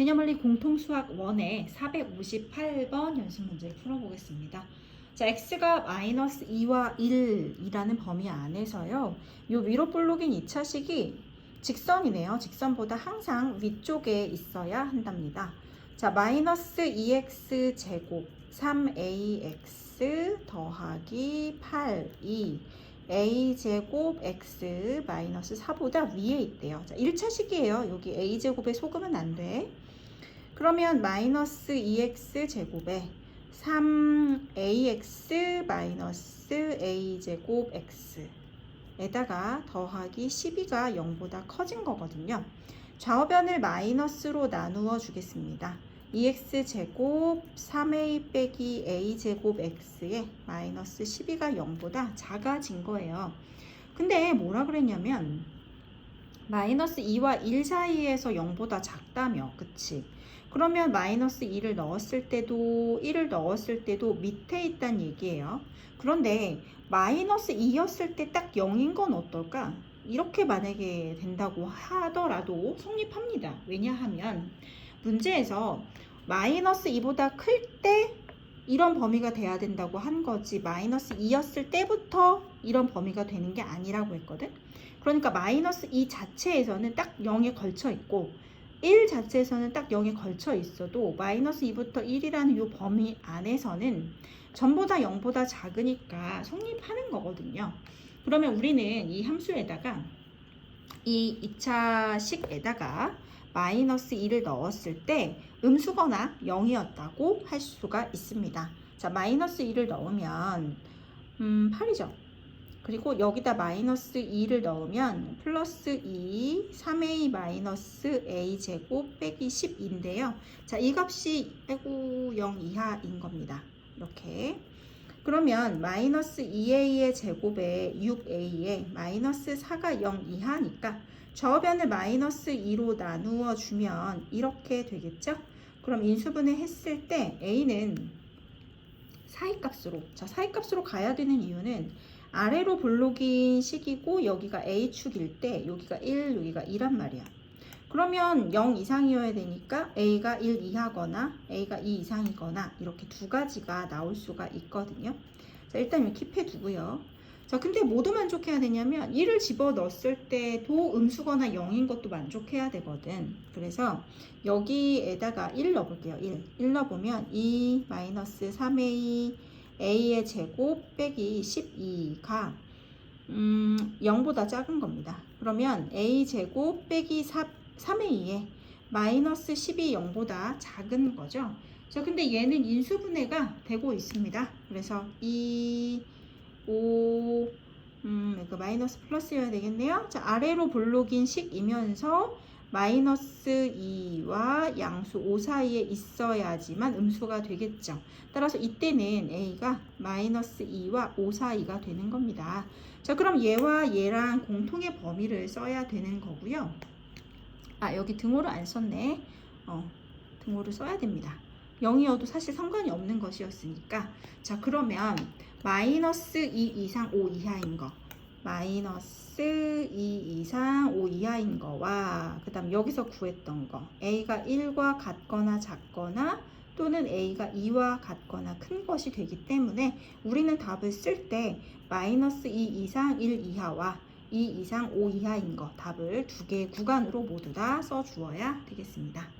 개념원리 공통수학 1의 458번 연습 문제 풀어보겠습니다. 자, x가 마이너스 2와 1이라는 범위 안에서요. 요 위로 볼록인 2차식이 직선이네요. 직선보다 항상 위쪽에 있어야 한답니다. 자, 마이너스 2x 제곱 3ax 더하기 8이 a 제곱 x 마이너스 4보다 위에 있대요. 자, 1차식이에요. 여기 a 제곱에 속으면 안 돼. 그러면 마이너스 2x 제곱에 3ax 마이너스 a 제곱 x에다가 더하기 12가 0보다 커진 거거든요. 좌우변을 마이너스로 나누어 주겠습니다. 2x 제곱 3a 빼기 a 제곱 x에 마이너스 12가 0보다 작아진 거예요. 근데 뭐라 그랬냐면 마이너스 2와 1 사이에서 0보다 작다며 그치? 그러면 마이너스 2를 넣었을 때도 1을 넣었을 때도 밑에 있단 얘기예요. 그런데 마이너스 2였을 때 딱 0인 건 어떨까? 이렇게 만약에 된다고 하더라도 성립합니다. 왜냐하면 문제에서 마이너스 2보다 클 때 이런 범위가 돼야 된다고 한 거지 마이너스 2였을 때부터 이런 범위가 되는 게 아니라고 했거든. 그러니까 마이너스 2 자체에서는 딱 0에 걸쳐 있고 1 자체에서는 딱 0에 걸쳐 있어도 마이너스 2부터 1이라는 이 범위 안에서는 전보다 0보다 작으니까 성립하는 거거든요. 그러면 우리는 이 함수에다가 이 2차식에다가 마이너스 2를 넣었을 때 음수거나 0이었다고 할 수가 있습니다. 자, 마이너스 2를 넣으면 음, 8이죠. 그리고 여기다 마이너스 2를 넣으면 플러스 2, 3a 마이너스 a 제곱 빼기 10인데요. 자, 이 값이 빼고 0 이하인 겁니다. 이렇게. 그러면 마이너스 2a의 제곱에 6a에 마이너스 4가 0 이하니까 좌우변을 마이너스 2로 나누어 주면 이렇게 되겠죠? 그럼 인수분해 했을 때 a는 사이값으로 자 사이값으로 가야 되는 이유는 아래로 볼록인 식이고 여기가 a축일 때 여기가 1 여기가 2란 말이야 그러면 0 이상이어야 되니까 a가 1 이하거나 a가 2 이상이거나 이렇게 두 가지가 나올 수가 있거든요. 자 일단 킵해 두고요. 자 근데 뭐도 만족해야 되냐면 1을 집어 넣었을 때도 음수거나 0인 것도 만족해야 되거든. 그래서 여기에다가 1 넣어볼게요. 1, 1 넣어보면 2 마이너스 3a a의 제곱 빼기 12가 음, 0보다 작은 겁니다. 그러면 a 제곱 빼기 4, 3a에 마이너스 10이 0보다 작은 거죠 자 근데 얘는 인수분해가 되고 있습니다 그래서 2 5, 음, 이거 마이너스 플러스여야 되겠네요. 자, 아래로 볼록인 식이면서 마이너스 2와 양수 5 사이에 있어야지만 음수가 되겠죠. 따라서 이때는 A가 마이너스 2와 5 사이가 되는 겁니다. 자, 그럼 얘와 얘랑 공통의 범위를 써야 되는 거고요. 아, 여기 등호를 안 썼네. 어, 등호를 써야 됩니다. 0이어도 사실 상관이 없는 것이었으니까 자 그러면 마이너스 2 이상 5 이하인 거 마이너스 2 이상 5 이하인 거와 그 다음 여기서 구했던 거 a가 1과 같거나 작거나 또는 a가 2와 같거나 큰 것이 되기 때문에 우리는 답을 쓸 때 마이너스 2 이상 1 이하와 2 이상 5 이하인 거 답을 두 개의 구간으로 모두 다 써 주어야 되겠습니다.